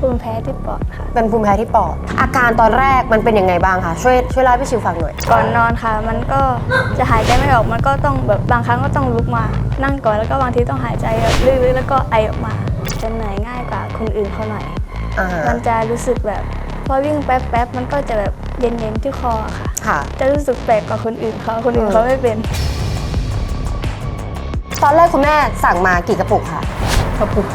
ภูมิแพ้ที่ปอดค่ะ เป็นภูมิแพ้ที่ปอด อาการตอนแรกมันเป็นยังไงบ้างคะ ช่วยช่วยเล่าให้พี่ชิวฟังหน่อย ก่อนนอนค่ะ มันก็จะหายใจไม่ออก มันก็ต้องแบบบางครั้งก็ต้องลุกมา นั่งก่อนแล้วก็บางทีต้องหายใจแบบลึกๆแล้วก็ไอออกมา จะเหนื่อยง่ายกว่าคนอื่นเขาหน่อย อ่าฮะมันจะรู้สึกแบบพอวิ่งแป๊บๆมันก็จะแบบเย็นๆที่คอค่ะ ค่ะ จะรู้สึกแปลกกว่าคนอื่นเขาคนอื่นเขาไม่เป็น ตอนแรกคุณแม่สั่งมากี่กระปุกคะ กระปุก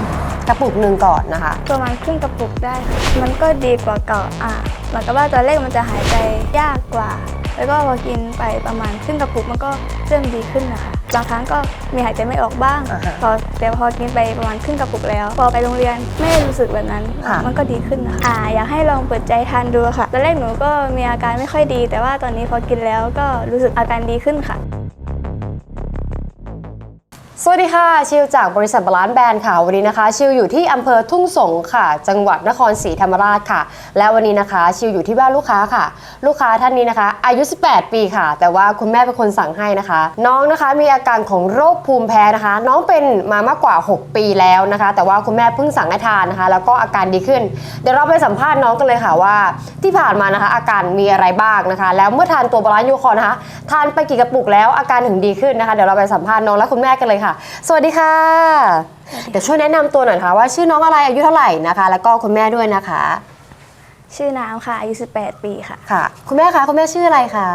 กระปุกหนึ่งก่อนนะคะ ประมาณครึ่งกระปุกได้ค่ะมันก็ดีกว่าเก่าอะเหมือนกับว่าตอนแรกมันจะหายใจยากกว่า แล้วก็พอกินไปประมาณครึ่งกระปุกมันก็เริ่มดีขึ้นนะคะบางครั้งก็มีหายใจไม่ออกบ้าง อ่าฮะพอแต่พอกินไปประมาณครึ่งกระปุกแล้ว พอไปโรงเรียนไม่ได้รู้สึกแบบนั้น ค่ะ มันก็ดีขึ้นนะคะอ่าอยากให้ลองเปิดใจทานดูค่ะตอนแรกหนูก็มีอาการไม่ค่อยดี แต่ว่าตอนนี้พอกินแล้วก็รู้สึกอาการดีขึ้นค่ะ สวัสดีค่ะ ชิวจากบริษัทบาลานซ์แบรนด์ค่ะ วันนี้นะคะ ชิวอยู่ที่อำเภอทุ่งสงค่ะ จังหวัดนครศรีธรรมราชค่ะ และวันนี้นะคะ ชิวอยู่ที่บ้านลูกค้าค่ะ ลูกค้าท่านนี้นะคะ อายุ 18 ปีค่ะ แต่ว่าคุณแม่เป็นคนสั่งให้นะคะ น้องนะคะมีอาการของโรคภูมิแพ้นะคะ น้องเป็นมามากกว่า 6 ปีแล้วนะคะ แต่ว่าคุณแม่เพิ่งสั่งให้ทานนะคะ แล้วก็อาการดีขึ้น เดี๋ยวเราไปสัมภาษณ์น้องกันเลยค่ะว่า ที่ผ่านมานะคะ อาการมีอะไรบ้างนะคะ แล้วเมื่อทานตัวบาลานซ์ยูคอร์นะคะทานไปกี่กระปุกแล้วอาการถึงดีขึ้นนะคะ เดี๋ยวเราไปสัมภาษณ์น้องและคุณแม่กันเลยค่ะ สวัสดีค่ะ เดี๋ยวช่วยแนะนำตัวหน่อยค่ะว่าชื่อน้องอะไรอายุเท่าไหร่นะคะ แล้วก็คุณแม่ด้วยนะคะ ชื่อน้ำค่ะอายุ18 ปีค่ะ ค่ะ คุณแม่คะคุณแม่ชื่ออะไรคะ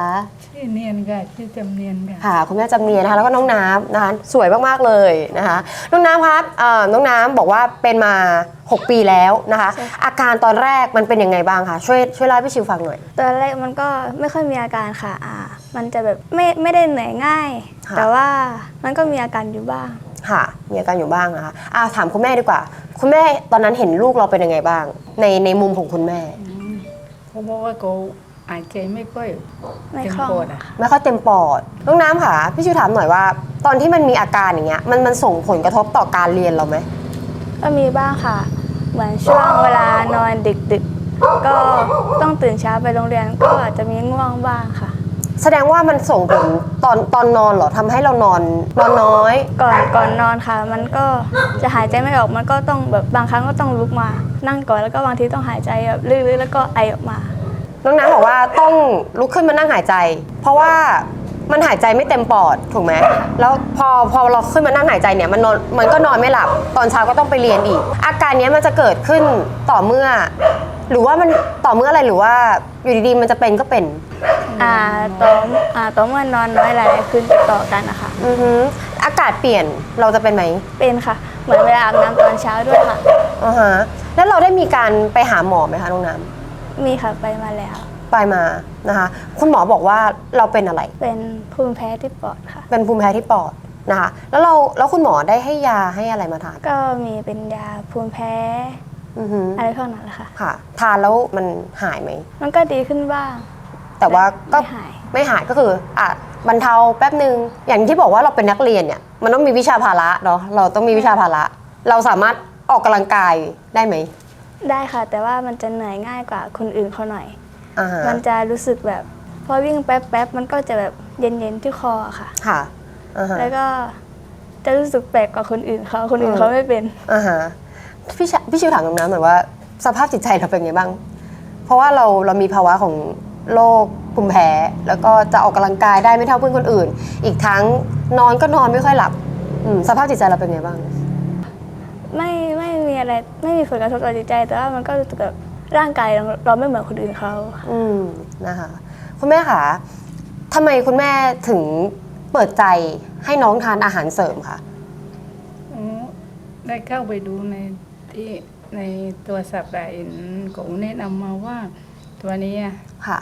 ชื่อเนียนค่ะชื่อจำเนียนค่ะ ค่ะ คุณแม่จำเนียนนะคะแล้วก็น้องน้ำนะคะสวยมากๆเลยนะคะ น้องน้ำครับเอ่อน้องน้ำบอกว่าเป็นมา 6 ปีแล้วนะคะ ใช่ค่ะ อาการตอนแรกมันเป็นยังไงบ้างคะช่วยช่วยเล่าให้พี่ชิวฟังหน่อย ตอนแรกมันก็ไม่ค่อยมีอาการค่ะอ่ามันจะแบบไม่ไม่ได้เหนื่อยง่าย ค่ะ แต่ว่ามันก็มีอาการอยู่บ้าง ค่ะ มีอาการอยู่บ้างนะคะอ่าถามคุณแม่ดีกว่า คุณแม่ตอนนั้นเห็นลูกเราเป็นยังไงบ้าง ในในมุมของคุณแม่ เขาบอกว่าเขาหายใจไม่ค่อยไม่เต็มคล่อง ปอดอะไม่ค่อยเต็มปอดน้องน้ำค่ะ พี่ชิวถามหน่อยว่า ตอนที่มันมีอาการอย่างเงี้ยมันมันส่งผลกระทบต่อการเรียนเราไหมก็มีบ้างค่ะ เหมือนช่วงเวลานอนดึกๆ ก็ต้องตื่นเช้าไปโรงเรียนก็อาจจะมีง่วงบ้างค่ะ แสดงว่ามันส่งผลตอนตอนนอนเหรอทำให้เรานอนนอนน้อย ก่อนก่อนนอนค่ะ มันก็จะหายใจไม่ออกมันก็ต้องแบบบางครั้งก็ต้องลุกมา นั่งก่อนแล้วก็บางทีต้องหายใจแบบลึกๆแล้วก็ไอออกมา น้องน้ำบอกว่าต้องลุกขึ้นมานั่งหายใจ เพราะว่ามันหายใจไม่เต็มปอดถูกไหมแล้วพอพอเราขึ้นมานั่งหายใจเนี่ยมันนอนมันก็นอนไม่หลับ ตอนเช้าก็ต้องไปเรียนอีก อาการเนี้ยมันจะเกิดขึ้นต่อเมื่อ หรือว่ามันต่อเมื่ออะไรหรือว่าอยู่ดีๆมันจะเป็นก็เป็น อ่าต่ออ่าต่อเมื่อนอนน้อยหลายๆคืนติดต่อกันนะคะอือฮึอากาศเปลี่ยนเราจะเป็นไหมเป็นค่ะ เหมือนเวลาอาบน้ำตอนเช้าด้วยค่ะ อ่าฮะแล้วเราได้มีการไปหาหมอไหมคะน้องน้ำมีค่ะไปมาแล้วไปมานะคะ คุณหมอบอกว่าเราเป็นอะไร เป็นภูมิแพ้ที่ปอดค่ะ เป็นภูมิแพ้ที่ปอดนะคะ แล้วเราแล้วคุณหมอได้ให้ยาให้อะไรมาทานก็มีเป็นยาภูมิแพ้ อือฮึอะไรพวกนั้นแหละค่ะ ค่ะ ทานแล้วมันหายไหม มันก็ดีขึ้นบ้าง แต่ว่าก็ไม่หายไม่หายก็คืออะบรรเทาแป๊บหนึ่งอย่างที่บอกว่าเราเป็นนักเรียนเนี่ยมันต้องมีวิชาภาระเนาะเราต้องมีวิชาภาระ เราสามารถออกกำลังกายได้ไหมได้ค่ะ แต่ว่ามันจะเหนื่อยง่ายกว่าคนอื่นเขาหน่อย อ่าฮะมันจะรู้สึกแบบพอวิ่งแป๊บๆมันก็จะแบบเย็นๆที่คอค่ะ ค่ะอ่าฮะแล้วก็จะรู้สึกแปลกกว่าคนอื่นเขาคนอื่นเขาไม่เป็น อ่าฮะ พี่ชะพี่ชิวถามน้องน้ำหน่อยว่า สภาพจิตใจเราเป็นไงบ้าง เพราะว่าเราเรามีภาวะของโรคภูมิแพ้ แล้วก็จะออกกำลังกายได้ไม่เท่าเพื่อนคนอื่น อีกทั้งนอนก็นอนไม่ค่อยหลับอืมสภาพจิตใจเราเป็นไงบ้าง ไม่ไม่มีอะไรไม่มีผลกระทบต่อจิตใจ แต่ว่ามันก็รู้สึกแบบร่างกายเราเราไม่เหมือนคนอื่นเขาอืมนะคะคุณแม่คะทำไมคุณแม่ถึงเปิดใจให้น้องทานอาหารเสริมคะ อ๋อได้เข้าไปดูใน ที่ในตัวสับได้เห็นของแนะนำมาว่า ตัวนี้อะค่ะ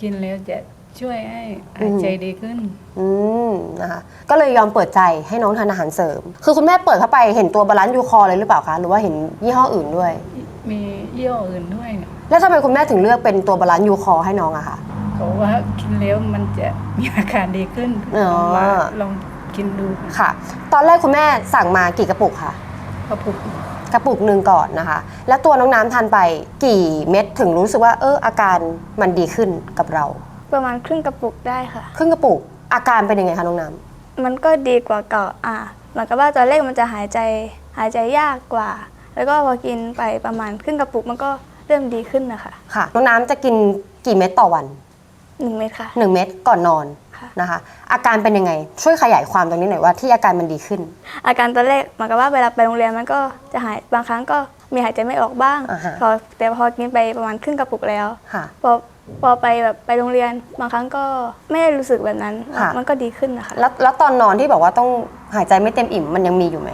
กินแล้วจะช่วยให้หายใจดีขึ้น อืมนะคะ ก็เลยยอมเปิดใจให้น้องทานอาหารเสริม คือคุณแม่เปิดเข้าไปเห็นตัวบาลานซ์ยูคอร์เลยหรือเปล่าคะ หรือว่าเห็นยี่ห้ออื่นด้วย มียี่ห้ออื่นด้วยเนี่ยแล้วทำไมคุณแม่ถึงเลือกเป็นตัวบาลานซ์ยูคอร์ให้น้องอะคะเขาว่ากินแล้วมันจะมีอาการดีขึ้นอ๋อลองมาลองกินดูค่ะค่ะ ตอนแรกคุณแม่สั่งมากี่กระปุกคะ กระปุก กระปุกหนึ่งก่อนนะคะ แล้วตัวน้องน้ำทานไปกี่เม็ดถึงรู้สึกว่าเอออาการมันดีขึ้นกับเรา ประมาณครึ่งกระปุกได้ค่ะ ครึ่งกระปุกอาการเป็นยังไงคะน้องน้ำมันก็ดีกว่าเก่าอะเหมือนกับว่าตอนแรกมันจะหายใจหายใจยากกว่า แล้วก็พอกินไปประมาณครึ่งกระปุกมันก็เริ่มดีขึ้นนะคะค่ะน้องน้ำจะกินกี่เม็ดต่อวัน หนึ่งเม็ดค่ะ1เม็ดก่อนนอนค่ะ นะคะ อาการเป็นยังไง ช่วยขยายความตรงนี้หน่อยว่าที่อาการมันดีขึ้นอาการตอนแรกเหมือนกับว่าเวลาไปโรงเรียนมันก็จะหายบางครั้งก็มีหายใจไม่ออกบ้าง อ่าฮะพอแต่พอกินไปประมาณครึ่งกระปุกแล้ว ค่ะ พอพอไปแบบไปโรงเรียนบางครั้งก็ไม่ได้รู้สึกแบบนั้น ค่ะ มันก็ดีขึ้นนะคะ แล้วแล้วตอนนอนที่บอกว่าต้องหายใจไม่เต็มอิ่มมันยังมีอยู่ไหม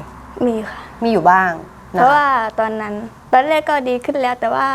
มีค่ะ มีอยู่บ้างเพนะราะคะว่าตอนนั้นตอนแรกก็ดีขึ้นแล้วแต่ว่า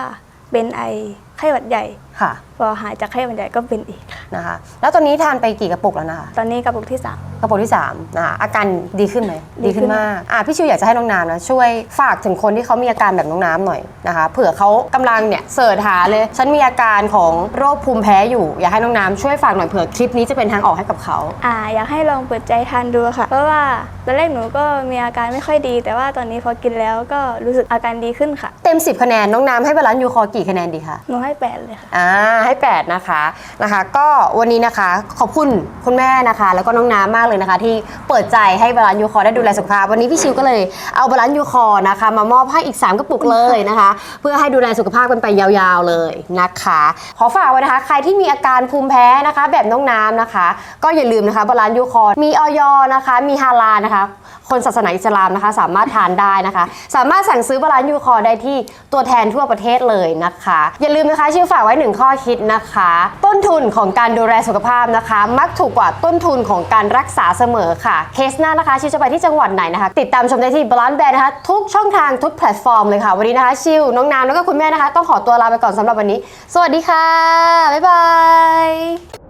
เป็นไอไข้หวัดใหญ่ ค่ะพอหายจากไข้หวัดใหญ่ก็เป็นอีกค่ะนะคะ แล้วตอนนี้ทานไปกี่กระปุกแล้วนะคะ ตอนนี้กระปุกที่สาม กระปุกที่3นะคะอาการดีขึ้นไหมดีขึ้นมากอะพี่ชิวอยากจะให้น้องน้ำนะช่วยฝากถึงคนที่เขามีอาการแบบน้องน้ำหน่อยนะคะเผื่อเขากำลังเนี่ยเสิร์ชหาเลย ฉันมีอาการของโรคภูมิแพ้อยู่อยากให้น้องน้ำช่วยฝากหน่อยเผื่อคลิปนี้จะเป็นทางออกให้กับเขา อ่าอยากให้ลองเปิดใจทานดูค่ะ เพราะว่าตอนแรกหนูก็มีอาการไม่ค่อยดี แต่ว่าตอนนี้พอกินแล้วก็รู้สึกอาการดีขึ้นค่ะ เต็ม 10 คะแนนน้องน้ำให้บาลานซ์ยูคอร์กี่คะแนนดีคะหนูให้แปดเลยค่ะ อ่าให้8นะคะนะคะ ก็วันนี้นะคะขอบคุณคุณแม่นะคะ แล้วก็น้องน้ำมากเลยนะคะ ที่เปิดใจให้บาลานซ์ยูคอร์ได้ดูแลสุขภาพ วันนี้พี่ชิวก็เลยเอาบาลานซ์ยูคอร์นะคะ มามอบให้อีก 3กระปุกเลยนะคะ เพื่อให้ดูแลสุขภาพกันไปยาวๆเลยนะคะ ขอฝากไว้นะคะ ใครที่มีอาการภูมิแพ้นะคะ แบบน้องน้ำนะคะ ก็อย่าลืมนะคะบาลานซ์ยูคอร์มีออยนะคะ มีฮาลานะคะ คนศาสนาอิสลามนะคะ สามารถทานได้นะคะ สามารถสั่งซื้อบาลานซ์ยูคอร์ได้ที่ตัวแทนทั่วประเทศเลยนะคะ อย่าลืมนะคะชื่อฝากไว้หนึ่งข้อคิดนะคะ ต้นทุนของการดูแลสุขภาพนะคะ มักถูกกว่าต้นทุนของการรักษาเสมอค่ะเคสหน้านะคะชิวจะไปที่จังหวัดไหนนะคะ ติดตามชมได้ที่บาลานซ์แบรนด์นะคะทุกช่องทางทุกแพลตฟอร์มเลยค่ะ วันนี้นะคะชิวน้องน้ำแล้วก็คุณแม่นะคะ ต้องขอตัวลาไปก่อนสำหรับวันนี้ สวัสดีค่ะบ๊ายบาย